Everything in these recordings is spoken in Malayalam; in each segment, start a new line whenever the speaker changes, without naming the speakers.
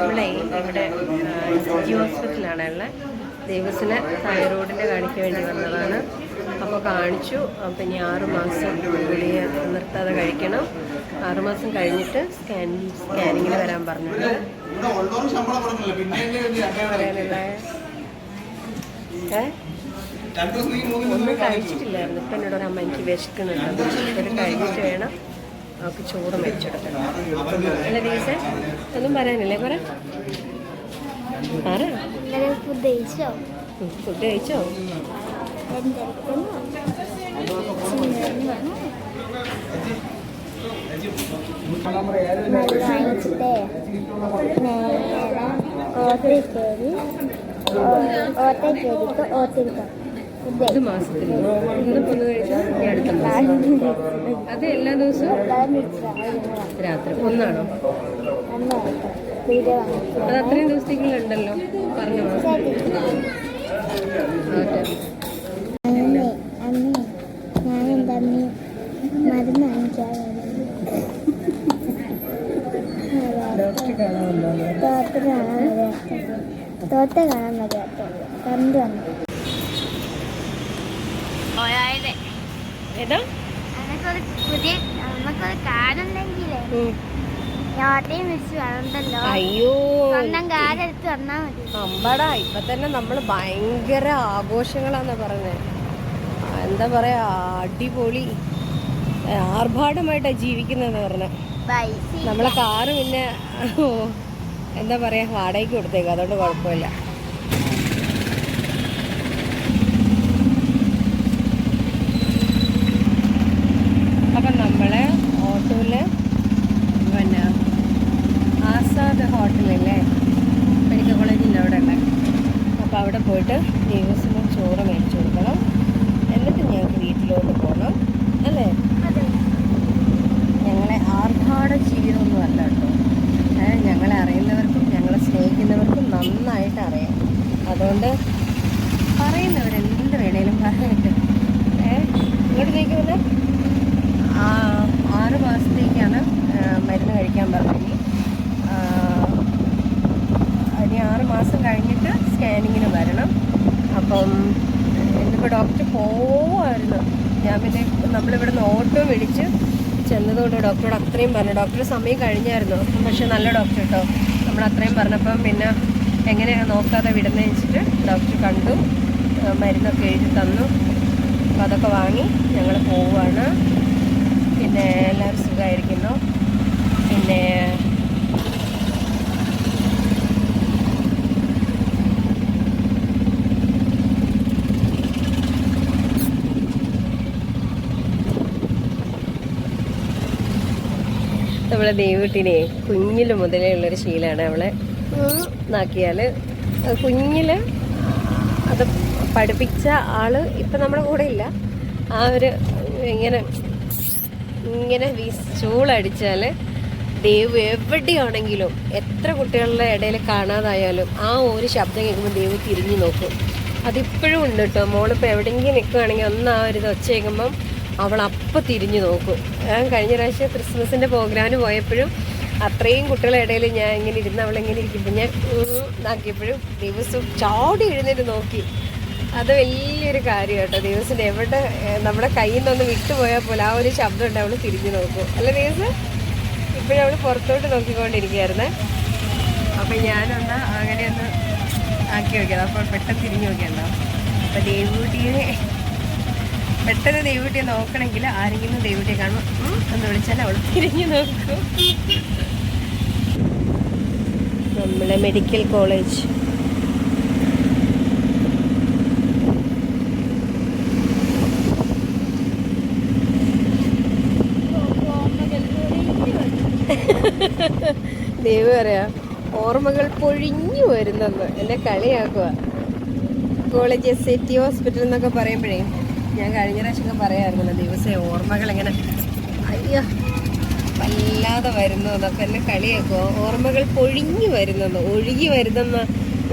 നമ്മളെ ഇവിടെ ജി ഹോസ്പിറ്റലാണ് ഉള്ളത് ദേവസിന് തൈറോയിഡിന്റെ കാണിക്കാൻ വേണ്ടി വന്നതാണ്. അപ്പോൾ കാണിച്ചു. അപ്പം ഇനി ആറ് മാസം ഗുളിക നിർത്താതെ കഴിക്കണം. ആറ് മാസം കഴിഞ്ഞിട്ട് സ്കാൻ സ്കാനിങ്ങിന് വരാൻ
പറഞ്ഞു
ഒന്നും കഴിച്ചിട്ടില്ലായിരുന്നു. ഇപ്പം എന്നോട് ഒരു അമ്മ എനിക്ക് വിശക്കുന്നുണ്ട്. ഇത് കഴിഞ്ഞിട്ട് വേണം. അവൾക്ക് ചോറ് മേടിച്ചെടുക്കണം അല്ല ദിവസേ ഒന്നും പറയാനില്ലേ പറ
ഫുഡ് കഴിച്ചോ
ഫുഡ് കഴിച്ചോ
വാങ്ങിച്ചിട്ടേ
ഇത് മാസത്തിൽ. ഇന്നിപ്പോൾ ഒന്ന് കഴിച്ചാൽ ഇനി അടുത്ത മാസം. അത് എല്ലാ ദിവസവും രാത്രി. ഒന്നാണോ? അത് അത്രയും ദിവസത്തേക്കുള്ള ഉണ്ടല്ലോ. പറഞ്ഞ. മാസം
മരുന്ന് വാങ്ങിക്കാൻ
ഡോക്ടറെ കാണാൻ
തോട്ട് കാണാൻ വരാത്തത് കണ്ടു വന്നു?
അയ്യോ. അമ്പടാ ഇപ്പൊ തന്നെ നമ്മൾ ഭയങ്കര ആഘോഷങ്ങളാന്ന പറഞ്ഞത് എന്താ പറയാ അടിപൊളി ആർഭാടമായിട്ടാ ജീവിക്കുന്നെന്ന് പറഞ്ഞ. നമ്മളെ കാറ് പിന്നെ എന്താ പറയാ വാടകയ്ക്ക് കൊടുത്തേക്കും അതുകൊണ്ട് കുഴപ്പമില്ല അപ്പം നമ്മൾ ഓട്ടോയിൽ പിന്നെ ആസാദ് ഹോട്ടലില്ലേ മെഡിക്കൽ കോളേജിന്റെ അവിടെ ഉള്ള അപ്പോൾ അവിടെ പോയിട്ട് ദിവസം ചോറ് മേടിച്ചു കൊടുക്കണം എന്നിട്ട് ഞങ്ങൾക്ക് വീട്ടിലോട്ട് പോകണം അല്ലേ ഞങ്ങളെ ആർഭാട ജീവിതമൊന്നും അല്ല കേട്ടോ ഏ, ഞങ്ങളെ അറിയുന്നവർക്കും ഞങ്ങളെ സ്നേഹിക്കുന്നവർക്കും നന്നായിട്ട് അറിയാം അതുകൊണ്ട് പറയുന്നവരെന്ത് വേണേലും പറയട്ടെ ഏ ഇങ്ങോട്ട് നീക്കുന്നത് ആറ് മാസത്തേക്കാണ് ആ, മരുന്ന് കഴിക്കാൻ പറഞ്ഞത് ആ, ഇനി ആറ് മാസം കഴിഞ്ഞിട്ട് സ്കാനിങ്ങിന് വരണം അപ്പം എന്നിപ്പോൾ ഡോക്ടർ പോവുമായിരുന്നു ഞാൻ പിന്നെ നമ്മളിവിടുന്ന് ഓട്ടോ വിളിച്ച് ചെന്നതുകൊണ്ട് ഡോക്ടറോട് അത്രയും പറഞ്ഞു. ഡോക്ടർ സമയം കഴിഞ്ഞായിരുന്നു. പക്ഷേ നല്ല ഡോക്ടർ കേട്ടോ നമ്മൾ അത്രയും പറഞ്ഞപ്പം പിന്നെ എങ്ങനെയാണ് നോക്കാതെ വിടുന്നത് വെച്ചിട്ട് ഡോക്ടർ കണ്ടു. മരുന്നൊക്കെ എഴുതി തന്നു. അപ്പം അതൊക്കെ വാങ്ങി ഞങ്ങൾ പോവുകയാണ് പിന്നെ എല്ലാവരും സുഖമായിരിക്കുന്നു പിന്നെ നമ്മളെ ദേവീട്ടിനെ കുഞ്ഞിൽ മുതലേ ഉള്ളൊരു ശീലമാണ് അവളെ നാക്കിയാൽ കുഞ്ഞിൽ അത് പഠിപ്പിച്ച ആൾ ഇപ്പം നമ്മുടെ കൂടെ ഇല്ല. ആ ഒരു ഇങ്ങനെ ഇങ്ങനെ ചൂളടിച്ചാൽ ദേവ് എവിടെയാണെങ്കിലും എത്ര കുട്ടികളുടെ ഇടയിൽ കാണാതായാലും ആ ഒരു ശബ്ദം കേൾക്കുമ്പോൾ ദേവ് തിരിഞ്ഞു നോക്കും. അതിപ്പോഴും ഉണ്ട് കേട്ടോ മോളിപ്പോൾ എവിടെയെങ്കിലും നിൽക്കുകയാണെങ്കിൽ ഒന്ന് ആ ഒരു ഒച്ച കേൾക്കുമ്പം അവൾ അപ്പം തിരിഞ്ഞു നോക്കും. ഞാൻ കഴിഞ്ഞ പ്രാവശ്യം ക്രിസ്മസിന്റെ പ്രോഗ്രാമിന് പോയപ്പോഴും അത്രയും കുട്ടികളുടെ ഇടയിൽ ഞാൻ ഇങ്ങനെ ഇരുന്ന് അവളിങ്ങനെ ഇരിക്കുമ്പോൾ ഞാൻ ഇതാക്കിയപ്പോഴും ദിവസം ചാടി എഴുന്നേറ്റ് നോക്കി. അത് വലിയൊരു കാര്യം കേട്ടോ. ദിവസം എവിടെ നമ്മുടെ കയ്യിൽ നിന്നൊന്ന് വിട്ടുപോയാൽ പോലെ ആ ഒരു ശബ്ദം ഉണ്ട് അവൾ തിരിഞ്ഞു നോക്കും. അല്ല ദിവസം? ഇപ്പോഴും അവൾ പുറത്തോട്ട് നോക്കിക്കൊണ്ടിരിക്കുകയായിരുന്നേ. അപ്പം ഞാനൊന്ന് അങ്ങനെ ഒന്ന് ആക്കി നോക്കിയത്. അപ്പോൾ പെട്ടെന്ന് തിരിഞ്ഞു നോക്കിയല്ലോ അപ്പം ദേവൂട്ടിയെ പെട്ടെന്ന് ദേവൂട്ടിയെ നോക്കണമെങ്കിൽ ആരെങ്കിലും ദേവൂട്ടിയെ കാണും എന്ന് വിളിച്ചാൽ അവൾ തിരിഞ്ഞു നോക്കും. നമ്മളെ മെഡിക്കൽ കോളേജ്. ദൈവം പറയാ ഓർമ്മകൾ പൊഴിഞ്ഞു വരുന്നെന്ന്. എന്നെ കളിയാക്കുക college S I T hospital എന്നൊക്കെ പറയുമ്പോഴേ ഞാൻ കഴിഞ്ഞ പ്രാവശ്യം പറയാമായിരുന്നല്ലോ ദിവസം ഓർമ്മകൾ എങ്ങനെ അയ്യോ വല്ലാതെ വരുന്നു എന്നൊക്കെ എന്നെ കളിയാക്കുക ഓർമ്മകൾ പൊഴിഞ്ഞു വരുന്നെന്ന് ഒഴുകി വരുന്നെന്ന്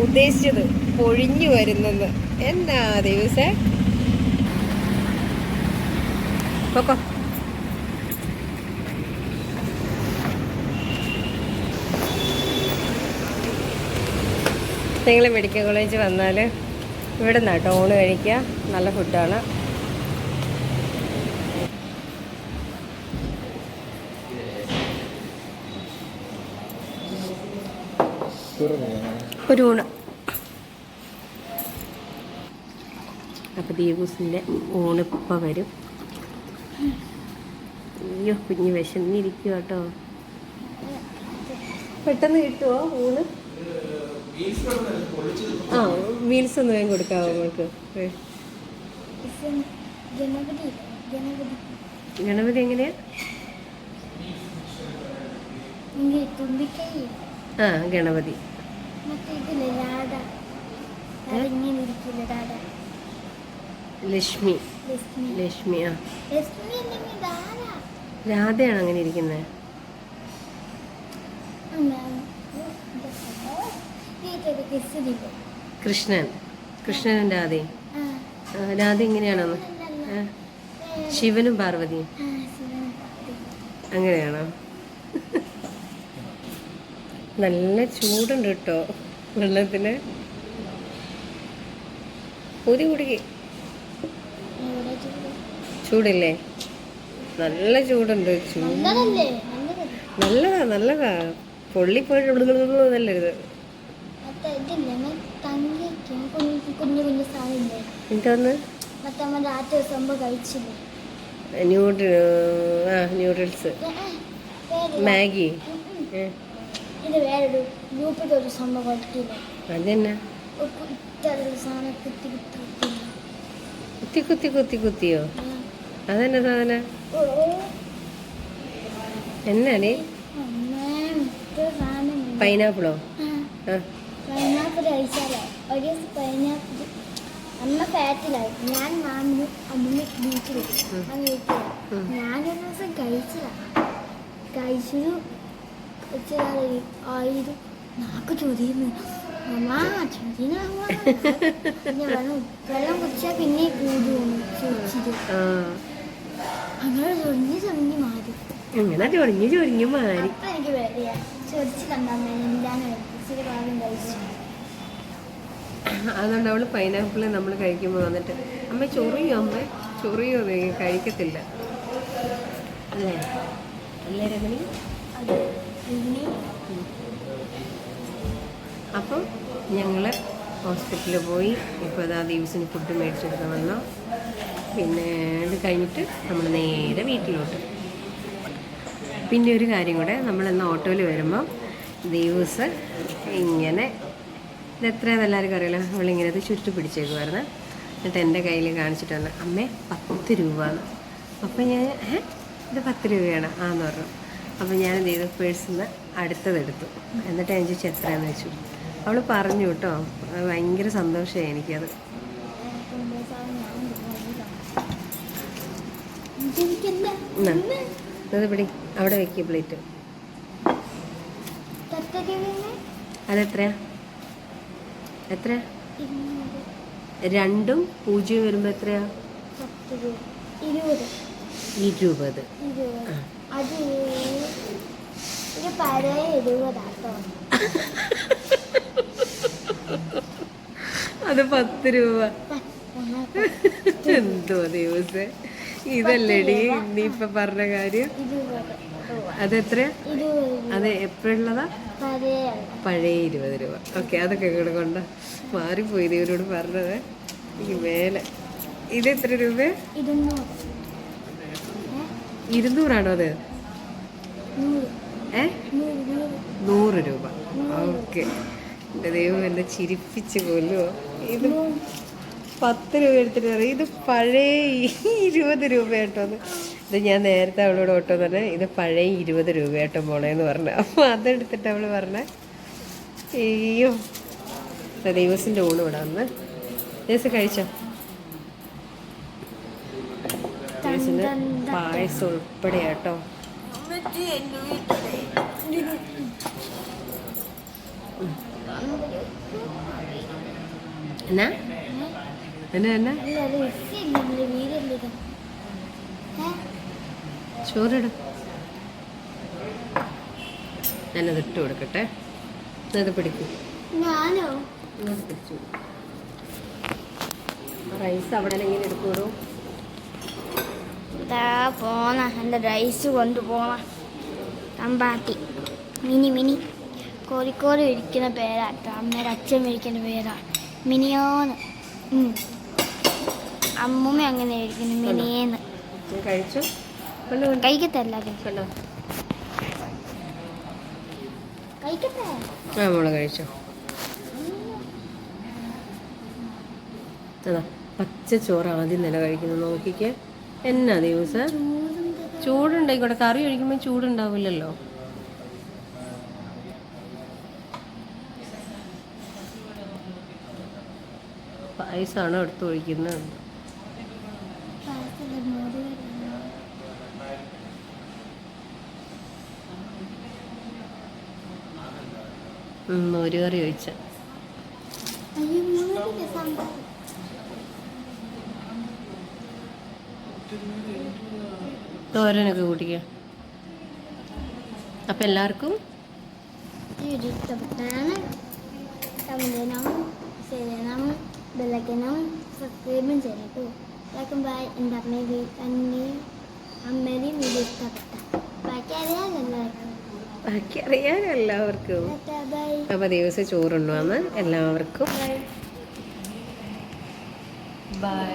ഉദ്ദേശിച്ചത് പൊഴിഞ്ഞു വരുന്നെന്ന്. എന്താ ദിവസേ? പൊക്കോ. നിങ്ങൾ മെഡിക്കൽ കോളേജ് വന്നാൽ ഇവിടെ നിന്നാട്ടോ ഊണ് കഴിക്കുക. നല്ല ഫുഡാണ് ഒരു ഊണ്. അപ്പോൾ ദീപൂസിന്റെ ഊണിപ്പം വരും. അയ്യോ കുഞ്ഞ് വിശന്നിരിക്കുക കേട്ടോ പെട്ടെന്ന് കിട്ടുമോ ഊണ്? ആ മീൽസ് ഒന്ന് വേഗം കൊടുക്കാവോ നമ്മൾക്ക്.
ഗണപതി
എങ്ങനെയാ? ആ ഗണപതി. ലക്ഷ്മി.
ലക്ഷ്മി.
ആ. രാധയാണ് അങ്ങനെ ഇരിക്കുന്നത് കൃഷ്ണൻ. കൃഷ്ണനും രാധയും. രാധ ഇങ്ങനെയാണോ? ശിവനും പാർവതിയും. അങ്ങനെയാണോ? നല്ല ചൂടുണ്ട് കേട്ടോ വെള്ളത്തിന്. പൊതി കുടിക്ക് ചൂടില്ലേ? നല്ല ചൂടുണ്ട്. ചൂട് നല്ലതാ നല്ലതാ. പൊള്ളിപ്പോയിട്ട് നല്ലരുത്
മറ്റേ ഇതില്ലേ? മറ്റേ തങ്കിക്കും കുഞ്ഞു കുഞ്ഞു കുഞ്ഞു സാധനമില്ലേ?
എന്തോന്ന്
മറ്റേ നമ്മൾ രാത്രി സംഭവം കഴിച്ചില്ലേ?
ന്യൂഡിൽ ആ ന്യൂഡിൽസ്. മാഗി.
ഉം, ഉം.
ഏ,
ഇത് വേറൊരു ഗ്രൂപ്പിൽ ഒരു സംഭവം
അതെന്നാ?
സാധനം കുത്തി കുത്തി
കുത്തി. കുത്തി കുത്തി കുത്തിയോ? അതെന്നെ സാധന?
എന്നാണ്?
പൈനാപ്പിളോ?
പൈനാപ്പിൾ കഴിച്ചാലോ? ഒരു ദിവസം പൈനാപ്പിൾ അമ്മ ഫാറ്റിലായി ഞാൻ മാമിനും അമ്മ ബീച്ചിൽ
ഞാൻ
ഒരു ദിവസം കഴിച്ചതാ. കഴിച്ചത് വെച്ചാൽ ആയിരം നാക്ക് ചൊരിയുന്നു അമ്മാ ചൊരിയുന്ന പിന്നെ വെള്ളം വെള്ളം കുടിച്ചാൽ പിന്നെ അങ്ങനെ ചൊറിഞ്ഞ് ചൊറിഞ്ഞ് മാറി
അങ്ങനെ ചൊറിഞ്ഞു ചൊറിഞ്ഞു മാറി
എനിക്ക് പേടിയാ ചൊരിച്ച്
അതുകൊണ്ട് അവൾ പൈനാപ്പിൾ നമ്മൾ കഴിക്കുമ്പോൾ വന്നിട്ട് അമ്മ ചൊറിയോ അമ്മ? ചൊറിയോ കഴിക്കത്തില്ല. അല്ലേ? അല്ലേ രമണി
അത്
അപ്പം ഞങ്ങൾ ഹോസ്പിറ്റലിൽ പോയി ഇപ്പോൾ അതാ ദിവസം ഫുഡ് മേടിച്ചെടുക്കാൻ വന്നു. പിന്നെ ഇത് കഴിഞ്ഞിട്ട് നമ്മൾ നേരെ വീട്ടിലോട്ട്. പിന്നെ ഒരു കാര്യം കൂടെ നമ്മളിന്ന് ഓട്ടോയിൽ വരുമ്പോൾ ദിവസ് ഇങ്ങനെ ഇത് എത്രയാണെന്ന് എല്ലാവർക്കും അറിയില്ല നമ്മളിങ്ങനെ ഇത് ചുരുട്ടി പിടിച്ചേക്കുമായിരുന്നു എന്നിട്ട് എന്റെ കയ്യിൽ കാണിച്ചിട്ട് വന്നു അമ്മേ പത്ത് രൂപ. എന്ന് അപ്പം ഞാൻ ഇത് പത്ത് രൂപയാണ് ആന്ന് പറഞ്ഞു. അപ്പോൾ ഞാൻ എന്ത് ചെയ്തു? പേഴ്സിൽ നിന്ന് അടുത്തതെടുത്തു. എന്നിട്ട് ഞാൻ ചോദിച്ചു എത്രയാണെന്ന് വെച്ചു. അവൾ പറഞ്ഞു കേട്ടോ ഭയങ്കര സന്തോഷമായി എനിക്കത്. അത് പിടി അവിടെ വെക്കി പ്ലേറ്റ് അതെത്രയാ? എത്രയാ?
ഇരുന്നൂറ്
രണ്ടും പൂജ്യം വരുമ്പോൾ എത്രയാ?
ഇരുപത്.
ഇരുപത്.
അത്
പത്ത് രൂപ. എന്തോ ദിവസേ. ഇതല്ലേടി നീ ഇപ്പൊ പറഞ്ഞ കാര്യം.
അതെത്ര
അത് എപ്പോഴുള്ളതാ?
പഴയ
ഇരുപത് രൂപ. ഓക്കെ അതൊക്കെ ഇങ്ങോട്ട് കൊണ്ട. മാറിപ്പോയി ഇവരോട് പറഞ്ഞത്. ഈ മേലെ. ഇത് എത്ര രൂപ? ഇരുന്നൂറാണോ അത്? ഏ?
നൂറ്
രൂപ. ഓക്കെ. എന്റെ ദൈവം എന്നെ ചിരിപ്പിച്ച് കൊല്ലുമോ ഇത് പത്ത് രൂപ എടുത്തിട്ട് പറയും. ഇത് പഴയ ഇരുപത് രൂപ കേട്ടോ ഇത് ഞാൻ നേരത്തെ അവളോട് ഓട്ടോ തന്നെ ഇത് പഴയ ഇരുപത് രൂപ കേട്ടോ പോണേന്ന് പറഞ്ഞു. അപ്പോൾ അതെടുത്തിട്ട് അവൾ പറഞ്ഞ അയ്യോ ദൈവസിന്റെ ഊണ് ഇവിടെ വന്ന്. ദിവസം കഴിച്ചോ. ദിവസിന്റെ പായസം ഉൾപ്പെടെ കേട്ടോ എന്നാ? എന്നാ ചോറിട. ഞാനത് ഇട്ട് കൊടുക്കട്ടെ. അത് പിടിക്കും.
ഞാനോ?
പിടിച്ചു റൈസ് അവിടെ എങ്ങനെ എടുക്കൂടോ
ഇതാ പോണ? എന്റെ റൈസ് കൊണ്ടുപോണ. തമ്പാട്ടി. മിനി മിനി. കോഴിക്കോട് ഇരിക്കുന്ന പേരാട്ടോ. അമ്മയുടെ അച്ഛൻ ഇരിക്കുന്ന പേരാണ് മിനിയോന്ന്. അമ്മൂമ്മ അങ്ങനെ ഇരിക്കുന്നു മിനിയേന്ന്.
കഴിച്ചു?
കഴിക്കത്തല്ല
കഴിച്ചോ? പച്ച ചോറ് ആദ്യം നില കഴിക്കുന്നു നോക്കിക്കേ. എന്നാ ദിവസം? ചൂടുണ്ടായിക്കോട്ടെ കറി ഒഴിക്കുമ്പോൾ ചൂടുണ്ടാവില്ലല്ലോ. പായസമാണോ എടുത്ത് ഒഴിക്കുന്നത്. ഒരു കറി ഒഴിച്ച. തോരനൊക്കെ കൂട്ടിക്ക. അപ്പം എല്ലാവർക്കും
ഇഷ്ടപ്പെട്ടാണ് കമന്റണം ചെയ്യണം ബെല്ലക്കണം സബ്സ്ക്രൈബും ചെയ്യണം കേട്ടോ ലൈക്കും ബൈ. എന്റെ അമ്മയും അമ്മയും അമ്മയുടെയും വീഡിയോ ഇഷ്ടപ്പെട്ട. ബാക്കി അറിയാം എല്ലാവർക്കും.
ബാക്കി അറിയാൻ എല്ലാവർക്കും.
ബൈ
അപ്പം ദിവസം ചോറുണ്ടോന്ന് എല്ലാവർക്കും. ബൈ.